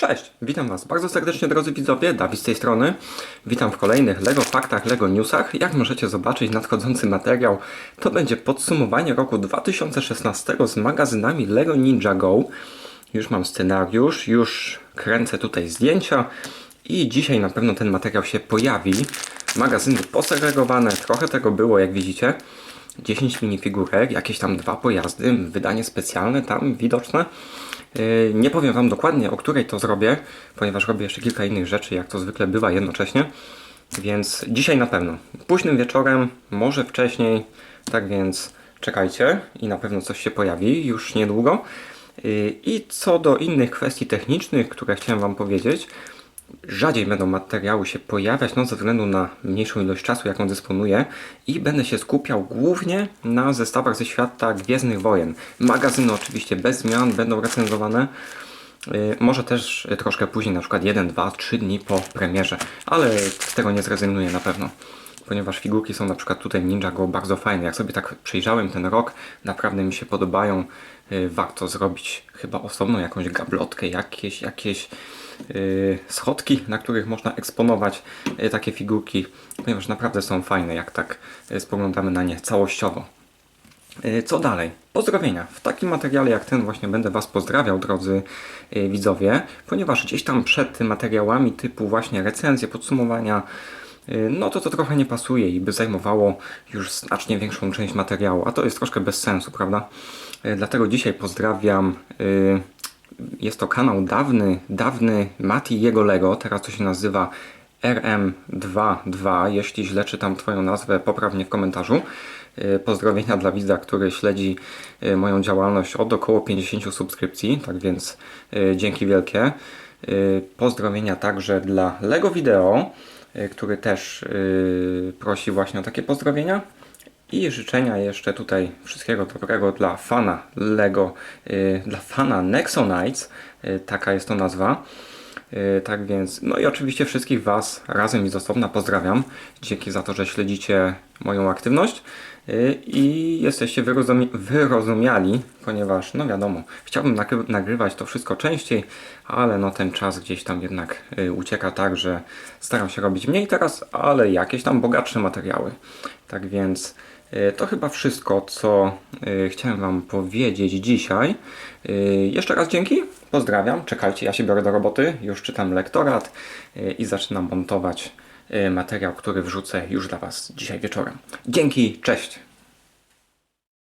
Cześć, witam Was bardzo serdecznie drodzy widzowie, Dawid z tej strony. Witam w kolejnych LEGO Faktach, LEGO Newsach. Jak możecie zobaczyć, nadchodzący materiał to będzie podsumowanie roku 2016 z magazynami LEGO Ninja Go. Już mam scenariusz, już kręcę tutaj zdjęcia i dzisiaj na pewno ten materiał się pojawi. Magazyny posegregowane, trochę tego było jak widzicie. 10 minifigurek, jakieś tam dwa pojazdy, wydanie specjalne tam widoczne. Yy, Nie powiem Wam dokładnie, o której to zrobię, ponieważ robię jeszcze kilka innych rzeczy, jak to zwykle bywa jednocześnie. Więc dzisiaj na pewno. Późnym wieczorem, może wcześniej. Tak więc czekajcie i na pewno coś się pojawi już niedługo. Yy, I co do innych kwestii technicznych, które chciałem Wam powiedzieć, rzadziej będą materiały się pojawiać, no ze względu na mniejszą ilość czasu, jaką dysponuję i będę się skupiał głównie na zestawach ze świata Gwiezdnych Wojen. Magazyny oczywiście bez zmian będą recenzowane. Yy, Może też y, troszkę później, na przykład 1, 2, 3 dni po premierze, ale z tego nie zrezygnuję na pewno. Ponieważ figurki są na przykład tutaj Ninja Go bardzo fajne. Jak sobie tak przejrzałem ten rok, naprawdę mi się podobają. Yy, Warto zrobić chyba osobną jakąś gablotkę, jakieś, jakieś schodki, na których można eksponować yy, takie figurki, ponieważ naprawdę są fajne, jak tak yy, spoglądamy na nie całościowo. Co dalej? Pozdrowienia. W takim materiale jak ten właśnie będę Was pozdrawiał, drodzy widzowie, ponieważ gdzieś tam przed materiałami typu właśnie recenzje, podsumowania, no to to trochę nie pasuje i by zajmowało już znacznie większą część materiału, a to jest troszkę bez sensu, prawda? Dlatego dzisiaj pozdrawiam jest to kanał dawny, dawny Mati jego Lego, teraz to się nazywa RM22, jeśli źle czytam Twoją nazwę, popraw mnie w komentarzu. Yy, Pozdrowienia dla widza, który śledzi yy, moją działalność od około 50 subskrypcji, tak więc yy, dzięki wielkie. Pozdrowienia także dla Lego Video, który też prosi właśnie o takie pozdrowienia. I życzenia jeszcze tutaj wszystkiego dobrego dla fana Lego, y, dla fana Nexonites, y, taka jest to nazwa. Y, Tak więc, no i oczywiście wszystkich Was razem i z osobna pozdrawiam. Dzięki za to, że śledzicie moją aktywność i jesteście wyrozumi- wyrozumiali, ponieważ, no wiadomo, chciałbym nagry- nagrywać to wszystko częściej, ale no ten czas gdzieś tam jednak ucieka tak, że staram się robić mniej teraz, ale jakieś tam bogatsze materiały. Tak więc to chyba wszystko, co y, chciałem Wam powiedzieć dzisiaj. Y, Jeszcze raz dzięki, pozdrawiam, czekajcie, ja się biorę do roboty, już czytam lektorat i zaczynam montować materiał, który wrzucę już dla Was dzisiaj wieczorem. Dzięki, cześć!